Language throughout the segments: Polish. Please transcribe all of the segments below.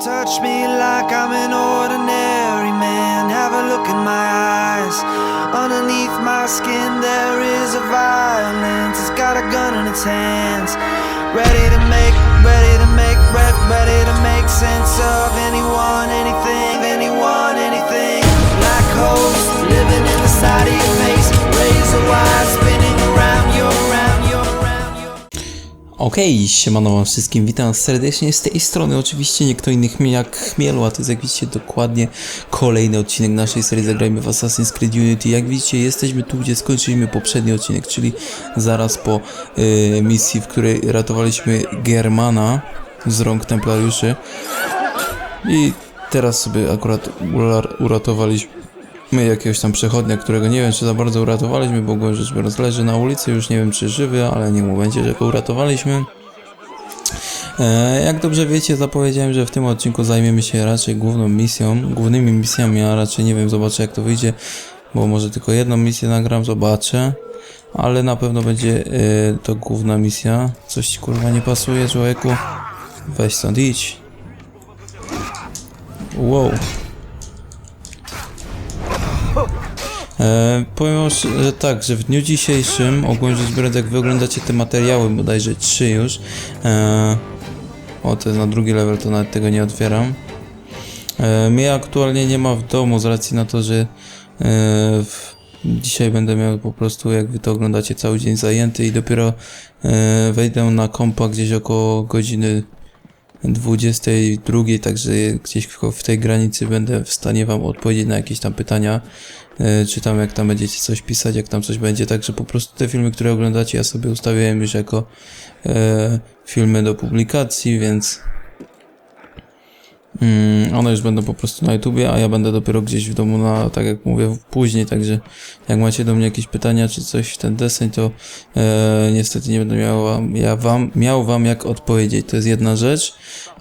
Touch me like I'm an ordinary man. Have a look in my eyes. Underneath my skin, there is a violence. It's got a gun in its hands. Ready to make, ready to make, re- ready to make sense of anyone, anything, anyone, anything. Black holes living in the side of your face. Razor wire spinning Okej, siemano wam wszystkim, witam serdecznie z tej strony, oczywiście nie kto inny chmiel jak Chmielu, a to jest jak widzicie dokładnie kolejny odcinek naszej serii Zagrajmy w Assassin's Creed Unity. Jak widzicie jesteśmy tu, gdzie skończyliśmy poprzedni odcinek, czyli zaraz po y, misji, w której ratowaliśmy Germana z rąk Templariuszy i teraz sobie akurat ura- uratowaliśmy My jakiegoś tam przechodnia, którego nie wiem, czy za bardzo uratowaliśmy, bo go rzecz biorąc leży na ulicy, już nie wiem, czy żywy, ale nie mu będzie, że go uratowaliśmy. E, jak dobrze wiecie, zapowiedziałem, że w tym odcinku zajmiemy się raczej główną misją, głównymi misjami, a raczej nie wiem, zobaczę jak to wyjdzie, bo może tylko jedną misję nagram, zobaczę. Ale na pewno będzie e, to główna misja. Coś ci kurwa nie pasuje, człowieku? Weź stąd idź. Wow. E, powiem, że tak, że w dniu dzisiejszym, ogólnie rzecz biorąc, jak wy oglądacie te materiały, bodajże trzy już, e, o to jest na drugi level, to nawet tego nie otwieram. E, mnie aktualnie nie ma w domu z racji na to, że e, w, dzisiaj będę miał po prostu, jak wy to oglądacie, cały dzień zajęty i dopiero e, wejdę na kompa gdzieś około godziny 22, także gdzieś w tej granicy będę w stanie Wam odpowiedzieć na jakieś tam pytania, e, czy tam jak tam będziecie coś pisać, jak tam coś będzie, także po prostu te filmy, które oglądacie, ja sobie ustawiłem już jako e, filmy do publikacji, więc one już będą po prostu na YouTubie, a ja będę dopiero gdzieś w domu na, tak jak mówię, później, także jak macie do mnie jakieś pytania czy coś w ten deseń, to e, niestety nie będę miał wam, ja wam, miał wam jak odpowiedzieć. To jest jedna rzecz.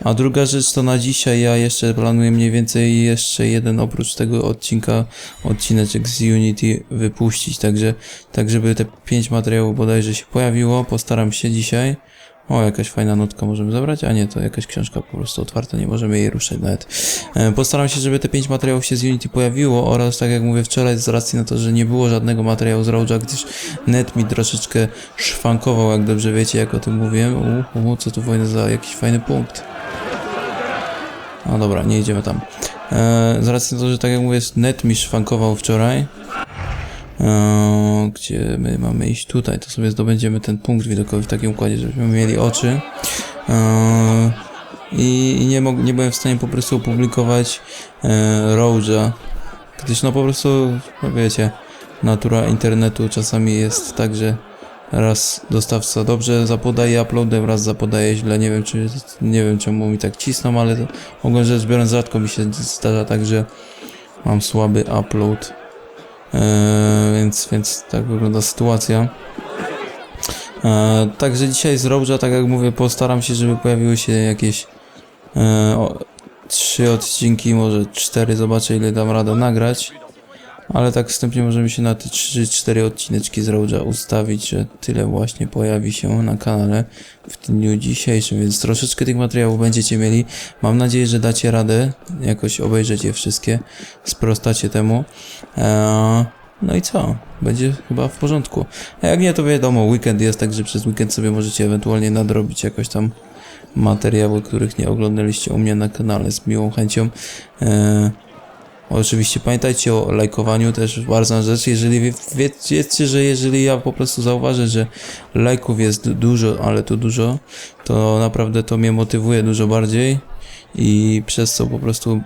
A druga rzecz to na dzisiaj ja jeszcze planuję mniej więcej jeszcze jeden oprócz tego odcinka, odcineczek z Unity wypuścić, także tak żeby te pięć materiałów bodajże się pojawiło, postaram się dzisiaj. O, jakaś fajna notka możemy zabrać, a nie, to jakaś książka po prostu otwarta, nie możemy jej ruszać nawet. E, Postaram się, żeby te pięć materiałów się z Unity pojawiło oraz tak jak mówię wczoraj, z racji na to, że nie było żadnego materiału z Road'a, gdyż net mi troszeczkę szwankował, jak dobrze wiecie, jak o tym mówiłem. U, co tu wojna za jakiś fajny punkt. A dobra, nie idziemy tam. E, z racji na to, że tak jak mówię, net mi szwankował wczoraj, gdzie my mamy iść tutaj, to sobie zdobędziemy ten punkt widokowy w takim układzie, żebyśmy mieli oczy. E, I, nie, mog, nie byłem w stanie po prostu opublikować e, Road'a, gdyż no po prostu, no wiecie, natura internetu czasami jest tak, że raz dostawca dobrze zapodaje uploadem, raz zapodaje źle, nie wiem czy, nie wiem czemu mi tak cisną, ale ogólnie rzecz biorąc rzadko mi się zdarza tak, że mam słaby upload. Eee, więc, więc tak wygląda sytuacja. Eee, także dzisiaj z Road'a, tak jak mówię, postaram się, żeby pojawiły się jakieś eee, o, trzy odcinki, może cztery, zobaczę ile dam radę nagrać. Ale tak wstępnie możemy się na te 3-4 odcineczki z Road'a ustawić, że tyle właśnie pojawi się na kanale w dniu dzisiejszym, więc troszeczkę tych materiałów będziecie mieli. Mam nadzieję, że dacie radę jakoś obejrzeć je wszystkie, sprostacie temu. Eee, no i co? Będzie chyba w porządku. A jak nie, to wiadomo, weekend jest, także przez weekend sobie możecie ewentualnie nadrobić jakoś tam materiały, których nie oglądaliście u mnie na kanale z miłą chęcią. Eee, Oczywiście pamiętajcie o lajkowaniu też bardzo rzecz. Jeżeli wie, wie, wiecie, że jeżeli ja po prostu zauważę, że lajków jest dużo, ale to dużo, to naprawdę to mnie motywuje dużo bardziej i przez co po prostu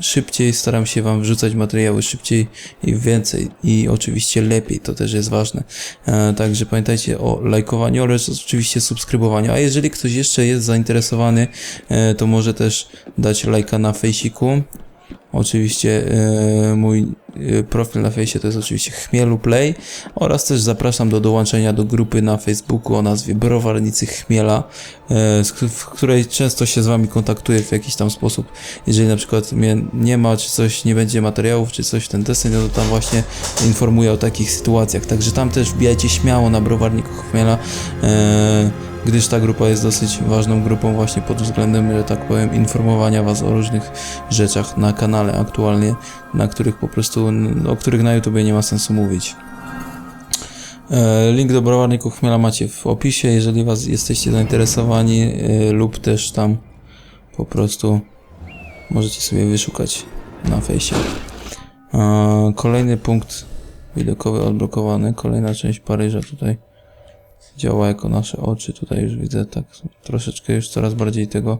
szybciej staram się wam wrzucać materiały szybciej i więcej i oczywiście lepiej, to też jest ważne. E, także pamiętajcie o lajkowaniu oraz oczywiście subskrybowaniu. A jeżeli ktoś jeszcze jest zainteresowany, e, to może też dać lajka na fejsiku. Oczywiście e, mój e, profil na fejsie to jest oczywiście Chmielu Play oraz też zapraszam do dołączenia do grupy na Facebooku o nazwie Browarnicy Chmiela, e, w której często się z wami kontaktuję w jakiś tam sposób. Jeżeli na przykład mnie nie ma, czy coś nie będzie materiałów, czy coś w ten deseń, no to tam właśnie informuję o takich sytuacjach. Także tam też wbijajcie śmiało na Browarniku Chmiela. Gdyż ta grupa jest dosyć ważną grupą właśnie pod względem, że tak powiem, informowania Was o różnych rzeczach na kanale aktualnie, na których po prostu, o których na YouTubie nie ma sensu mówić. E, Link do browarników chmiela macie w opisie, jeżeli was jesteście zainteresowani e, lub też tam po prostu możecie sobie wyszukać na fejsie. E, Kolejny punkt widokowy odblokowany, kolejna część Paryża tutaj działa jako nasze oczy, tutaj już widzę tak troszeczkę już coraz bardziej tego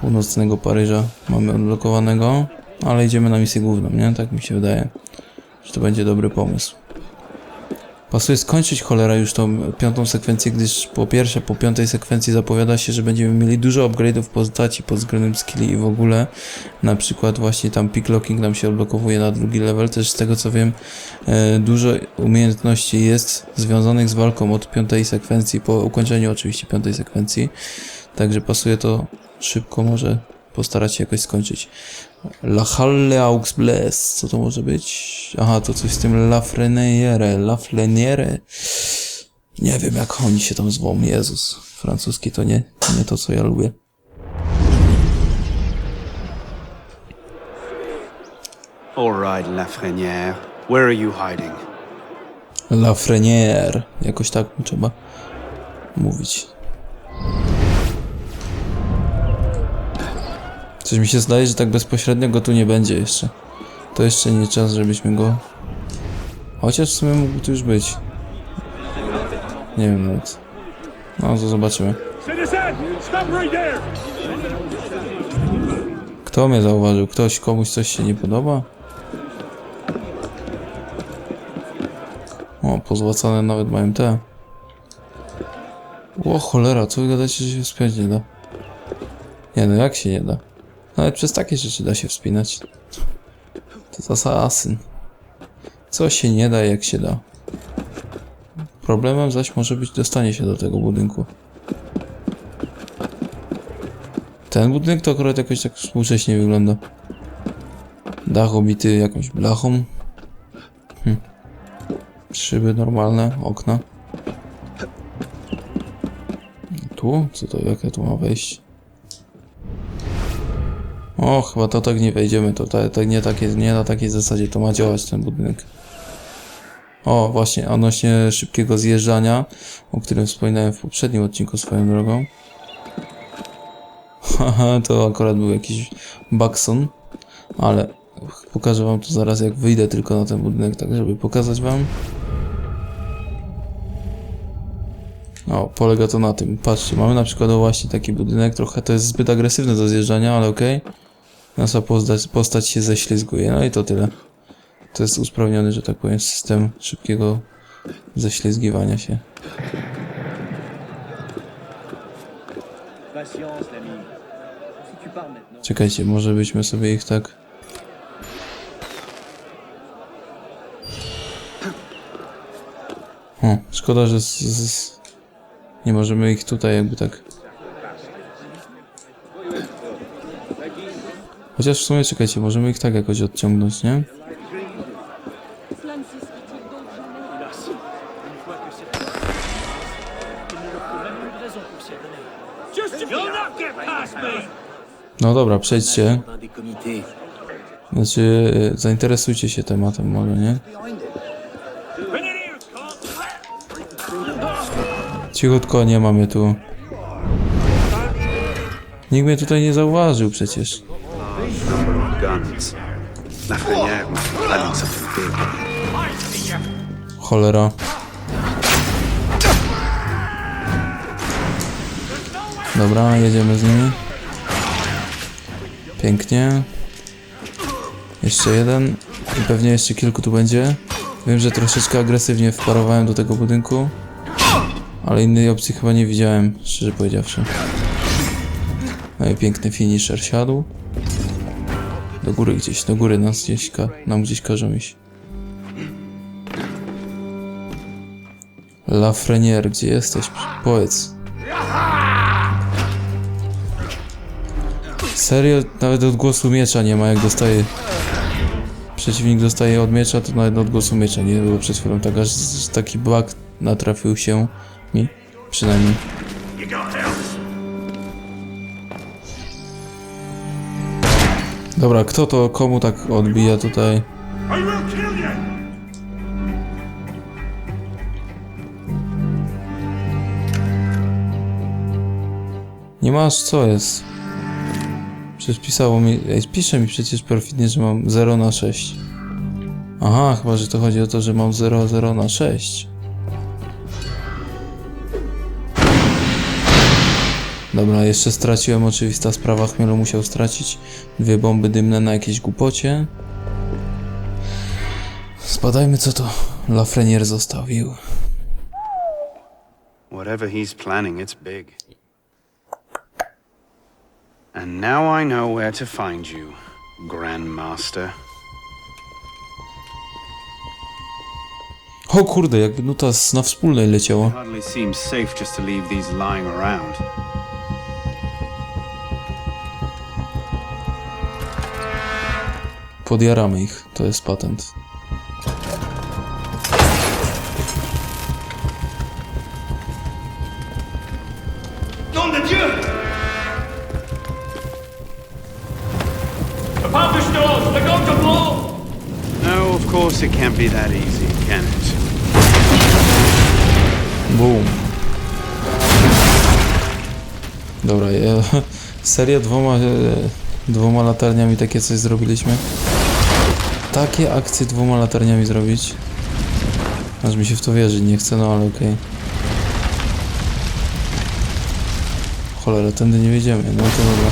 północnego Paryża mamy odblokowanego, ale idziemy na misję główną, nie? Tak mi się wydaje, że to będzie dobry pomysł. Pasuje skończyć cholera już tą piątą sekwencję, gdyż po pierwsze, po piątej sekwencji zapowiada się, że będziemy mieli dużo upgrade'ów postaci pod względem skilli i w ogóle. Na przykład właśnie tam picklocking nam się odblokowuje na drugi level. Też z tego co wiem, e, dużo umiejętności jest związanych z walką od piątej sekwencji, po ukończeniu oczywiście piątej sekwencji. Także pasuje to szybko, może postarać się jakoś skończyć. La Halle Aux Bles. Co to może być? Aha, to coś z tym La Freniere. La Freniere. Nie wiem, jak oni się tam zwą. Jezus. Francuski to nie, nie to, co ja lubię. All right, Lafreniere. Where are you hiding? La Freniere. Jakoś tak trzeba mówić. Coś mi się zdaje, że tak bezpośrednio go tu nie będzie jeszcze. To jeszcze nie czas, żebyśmy go... Chociaż w sumie mógł tu już być. Nie wiem nawet. No, to zobaczymy. Kto mnie zauważył? Ktoś, komuś coś się nie podoba? O, pozłacane nawet mają te. O cholera, co gadacie, że się wspiąć nie da? Nie no, jak się nie da? Nawet przez takie rzeczy da się wspinać. To jest asasyn. Co się nie da, jak się da. Problemem zaś może być dostanie się do tego budynku. Ten budynek to akurat jakoś tak współcześnie wygląda. Dach obity jakąś blachą. Hm. Szyby normalne, okna. Tu? Co to, jak ja tu mam wejść? O, chyba to tak nie wejdziemy, to ta, tak nie, takie, nie na takiej zasadzie to ma działać ten budynek. O, właśnie, odnośnie szybkiego zjeżdżania, o którym wspominałem w poprzednim odcinku swoją drogą. Haha, to akurat był jakiś Bakson, ale pokażę wam to zaraz jak wyjdę tylko na ten budynek, tak żeby pokazać wam. O, polega to na tym. Patrzcie, mamy na przykład właśnie taki budynek, trochę to jest zbyt agresywne do zjeżdżania, ale okej. Nasza postać, postać się ześlizguje, no i to tyle. To jest usprawniony, że tak powiem, system szybkiego ześlizgiwania się. Czekajcie, może byśmy sobie ich tak... O, szkoda, że z, z... nie możemy ich tutaj jakby tak... Chociaż w sumie, czekajcie, możemy ich tak jakoś odciągnąć, nie? No dobra, przejdźcie. Znaczy, y, zainteresujcie się tematem może, nie? Cichutko, nie mamy tu. Nikt mnie tutaj nie zauważył przecież. Big. Cholera. Dobra, jedziemy z nimi. Pięknie. Jeszcze jeden. I pewnie jeszcze kilku tu będzie. Wiem, że troszeczkę agresywnie wparowałem do tego budynku. Ale innej opcji chyba nie widziałem, szczerze powiedziawszy. No i piękny finisher siadł. Do góry gdzieś, do góry nas gdzieś ka nam gdzieś każą iść. Lafreniere, gdzie jesteś? Powiedz. Serio? Nawet odgłosu miecza nie ma, jak dostaje... Przeciwnik dostaje od miecza, to nawet odgłosu miecza nie było przed chwilą. Tak aż taki bug natrafił się mi, przynajmniej. Dobra, kto to komu tak odbija tutaj? Nie masz, co jest? Przecież pisało mi, pisze mi przecież perfidnie, że mam 0 na 6. Aha, chyba, że to chodzi o to, że mam 0, 0 na 6. Dobra, jeszcze straciłem oczywista sprawa, Chmielu musiał stracić dwie bomby dymne na jakiejś głupocie. Spadajmy, co to Lafreniere zostawił. Whatever he's planning, it's big. And now I know where to find you, Grandmaster. O kurde, jakby nuta na wspólnej leciała. Hardly seems safe just to leave these lying around. Podjaramy ich, to jest patent. No, of course it can't be that easy, can it? Boom. Dobra, ja, serio dwoma, e, dwoma latarniami takie coś zrobiliśmy? Takie akcje dwoma latarniami zrobić? Aż mi się w to wierzyć nie chce, no ale okej. Cholera, tędy nie wiedziemy, no to dobra.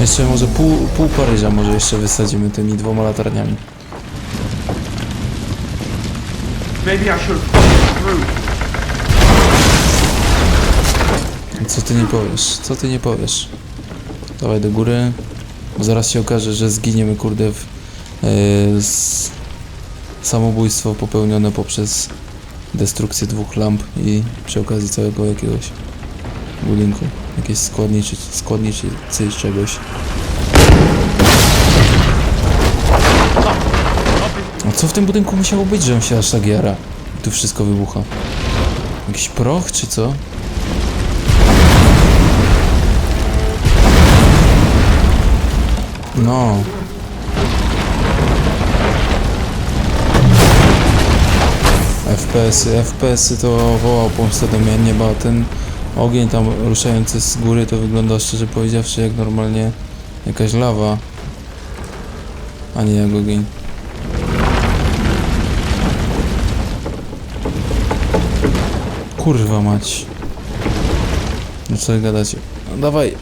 Jeszcze może pół, pół Paryża może jeszcze wysadzimy tymi dwoma latarniami. Maybe I should Co ty nie powiesz? Co ty nie powiesz? Dawaj do góry. Bo zaraz się okaże, że zginiemy kurde w yy, s- samobójstwo popełnione poprzez destrukcję dwóch lamp i przy okazji całego jakiegoś budynku. Jakieś składniczy, składniczy czegoś. A co w tym budynku musiało być, że on się aż tak jara? I tu wszystko wybucha. Jakiś proch czy co? No. FPS-y, FPS-y to wołał pomstę do mnie a ten ogień tam ruszający z góry to wygląda szczerze powiedziawszy jak normalnie jakaś lawa, a nie jak ogień. Kurwa mać. No co gadacie? No dawaj,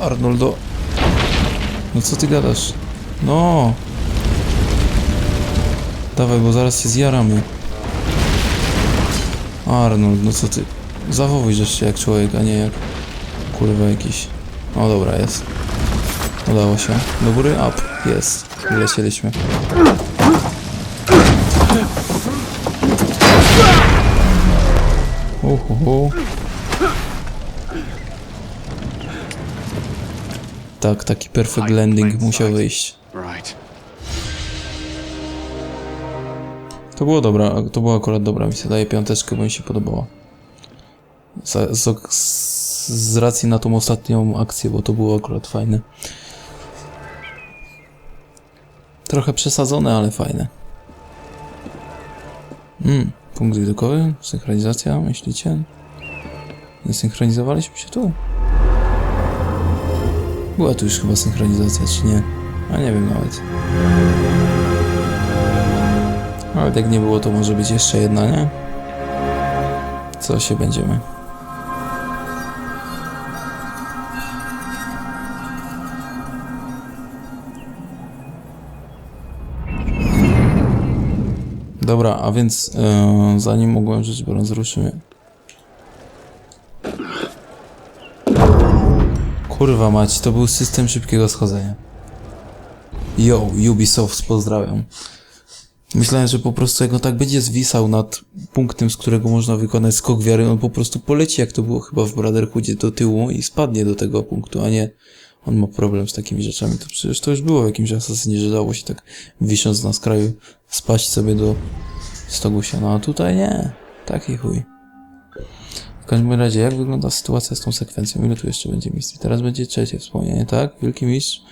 Arnoldo. No co ty gadasz? No. Dawaj, bo zaraz się zjaramy. Arnold, no co ty? Zachowuj się jak człowiek, a nie jak kurwa jakiś. O dobra, jest. Udało się. Do góry, up. Jest. Wlecieliśmy. Uhuhu. Tak, taki perfect landing musiał wyjść. To było dobra, to była akurat dobra misja. Daję piąteczkę, bo mi się podobała. Z, z, z racji na tą ostatnią akcję, bo to było akurat fajne. Trochę przesadzone, ale fajne. Mm, punkt widokowy, synchronizacja, myślicie? Nie synchronizowaliśmy się tu? Była tu już chyba synchronizacja, czy nie? A nie wiem nawet. Ale jak nie było, to może być jeszcze jedna, nie? Co się będziemy? Dobra, a więc e, zanim mogłem rzecz biorąc ruszymy. Kurwa mać, to był system szybkiego schodzenia. Yo, Ubisoft, pozdrawiam. Myślałem, że po prostu jak on tak będzie zwisał nad punktem, z którego można wykonać skok wiary, on po prostu poleci, jak to było chyba w Brotherhoodzie, do tyłu i spadnie do tego punktu, a nie on ma problem z takimi rzeczami. To przecież to już było w jakimś asasynie, że dało się tak wisząc na skraju spaść sobie do stogu siana, a tutaj nie. Taki chuj. Każdym razie, jak wygląda sytuacja z tą sekwencją? Ile tu jeszcze będzie misji? Teraz będzie trzecie wspomnienie, tak? Wielki mistrz.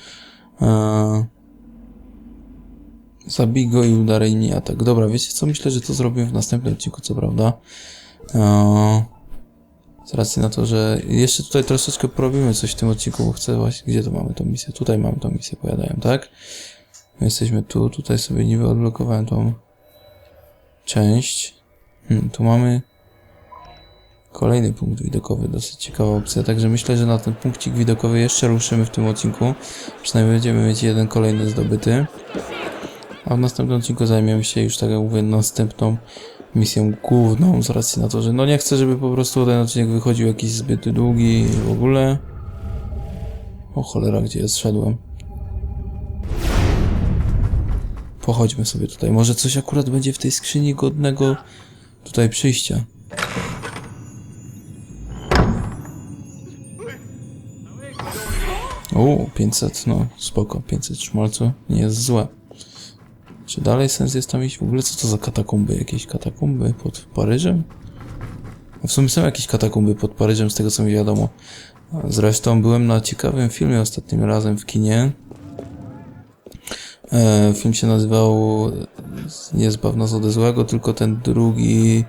Eee... Zabij go i udaraj mi atak. Dobra, wiecie co? Myślę, że to zrobimy w następnym odcinku, co prawda. Eee... Z racji na to, że jeszcze tutaj troszeczkę porobimy coś w tym odcinku, bo chcę właśnie... Gdzie to mamy tą misję? Tutaj mamy tą misję, powiadają, tak? My jesteśmy tu, tutaj sobie niby odblokowałem tą część. Hmm, tu mamy kolejny punkt widokowy, dosyć ciekawa opcja, także myślę, że na ten punkcik widokowy jeszcze ruszymy w tym odcinku. Przynajmniej będziemy mieć jeden kolejny zdobyty. A w następnym odcinku zajmiemy się już, tak jak mówię, następną misją główną, z racji na to, że no nie chcę, żeby po prostu ten odcinek wychodził jakiś zbyt długi w ogóle. O cholera, gdzie ja zszedłem. Pochodźmy sobie tutaj. Może coś akurat będzie w tej skrzyni godnego tutaj przyjścia. O, 500, no spoko, 500 szmalcu, nie jest złe. Czy dalej sens jest tam iść? W ogóle co to za katakumby? Jakieś katakumby pod Paryżem? No w sumie są jakieś katakumby pod Paryżem, z tego co mi wiadomo. Zresztą byłem na ciekawym filmie ostatnim razem w kinie. E, film się nazywał Nie zbaw nas ode złego, tylko ten drugi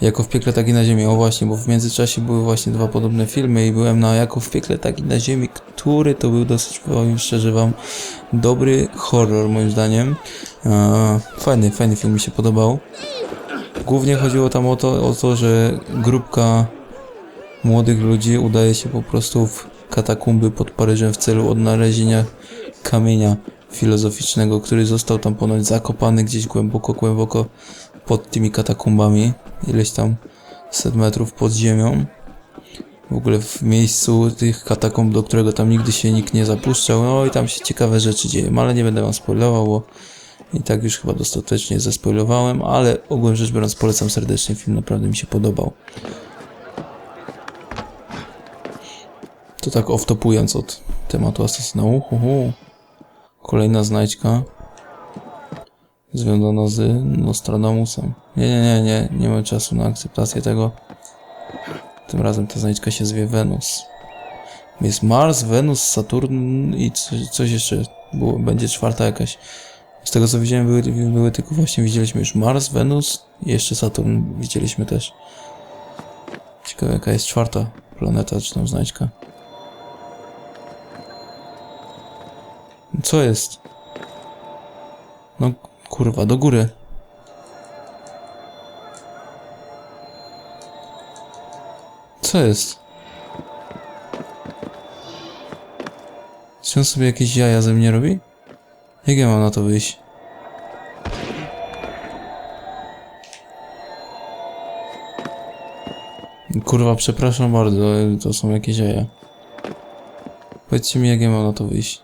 Jako w piekle, tak i na ziemi. O właśnie, bo w międzyczasie były właśnie dwa podobne filmy i byłem na Jako w piekle, tak i na ziemi, który to był dosyć, powiem szczerze wam, dobry horror moim zdaniem. E, fajny, fajny film mi się podobał. Głównie chodziło tam o to, o to, że grupka młodych ludzi udaje się po prostu w katakumby pod Paryżem w celu odnalezienia kamienia filozoficznego, który został tam ponoć zakopany gdzieś głęboko, głęboko pod tymi katakumbami, ileś tam set metrów pod ziemią. W ogóle w miejscu tych katakumb, do którego tam nigdy się nikt nie zapuszczał, no i tam się ciekawe rzeczy dzieją, ale nie będę wam spoilował, bo i tak już chyba dostatecznie zaspoilowałem, ale ogólnie rzecz biorąc polecam serdecznie, film naprawdę mi się podobał. To tak off-topując od tematu asasynału. Hu, hu. Kolejna znajdźka. Związana z Nostradamusem. Nie, nie, nie, nie. Nie mam czasu na akceptację tego. Tym razem ta znajdźka się zwie Wenus. Jest Mars, Wenus, Saturn i coś, coś jeszcze. Było, będzie czwarta jakaś. Z tego co widziałem były, były tylko właśnie widzieliśmy już Mars, Wenus i jeszcze Saturn widzieliśmy też. Ciekawe jaka jest czwarta planeta czy tam znajdźka. Co jest? No kurwa, do góry. Co jest? Czy on sobie jakieś jaja ze mnie robi? Jak ja mam na to wyjść? Kurwa, przepraszam bardzo, to są jakieś jaja. Powiedzcie mi, jak ja mam na to wyjść.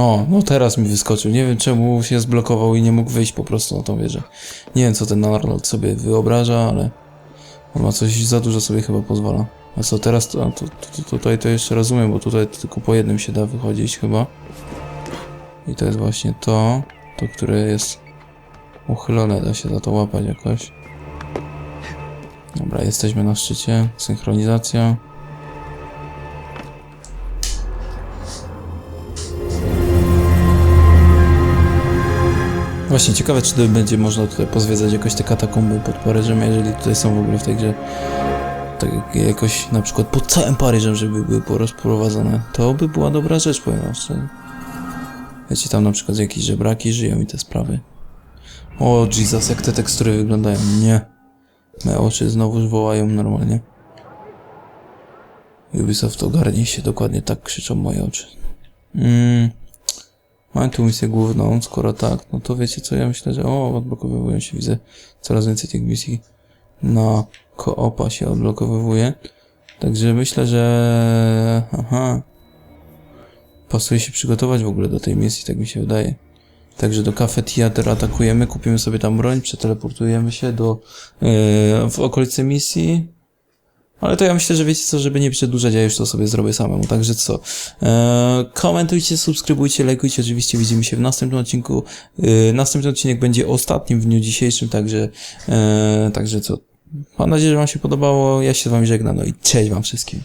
O, no teraz mi wyskoczył. Nie wiem czemu się zblokował i nie mógł wyjść po prostu na tą wieżę. Nie wiem co ten Arnold sobie wyobraża, ale on ma coś za dużo sobie chyba pozwala. A co teraz, to, to, to, tutaj to jeszcze rozumiem, bo tutaj tylko po jednym się da wychodzić chyba. I to jest właśnie to, to które jest uchylone, da się za to łapać jakoś. Dobra, jesteśmy na szczycie. Synchronizacja. Właśnie ciekawe, czy będzie można tutaj pozwiedzać jakoś te katakumby pod Paryżem, jeżeli tutaj są w ogóle w tej grze tak jakoś na przykład pod całym Paryżem, żeby były porozprowadzone. To by była dobra rzecz, powiem szczerze. Wiecie, tam na przykład jakieś żebraki żyją i te sprawy. O Jesus, jak te tekstury wyglądają. Nie. Moje oczy znowu wołają normalnie. Ubisoft ogarnij się, dokładnie tak krzyczą moje oczy. Mm. Mam tu misję główną, skoro tak, no to wiecie co, ja myślę, że o, odblokowywują się, widzę coraz więcej tych misji na koopa się odblokowywuje. Także myślę, że... Aha. Pasuje się przygotować w ogóle do tej misji, tak mi się wydaje. Także do Cafe Theater atakujemy, kupimy sobie tam broń, przeteleportujemy się do... Yy, w okolicy misji. Ale to ja myślę, że wiecie co, żeby nie przedłużać, ja już to sobie zrobię samemu, także co. Eee, komentujcie, subskrybujcie, lajkujcie, oczywiście widzimy się w następnym odcinku. Eee, następny odcinek będzie ostatnim w dniu dzisiejszym, także, eee, także co. Mam nadzieję, że wam się podobało, ja się z wami żegnam, no i cześć wam wszystkim.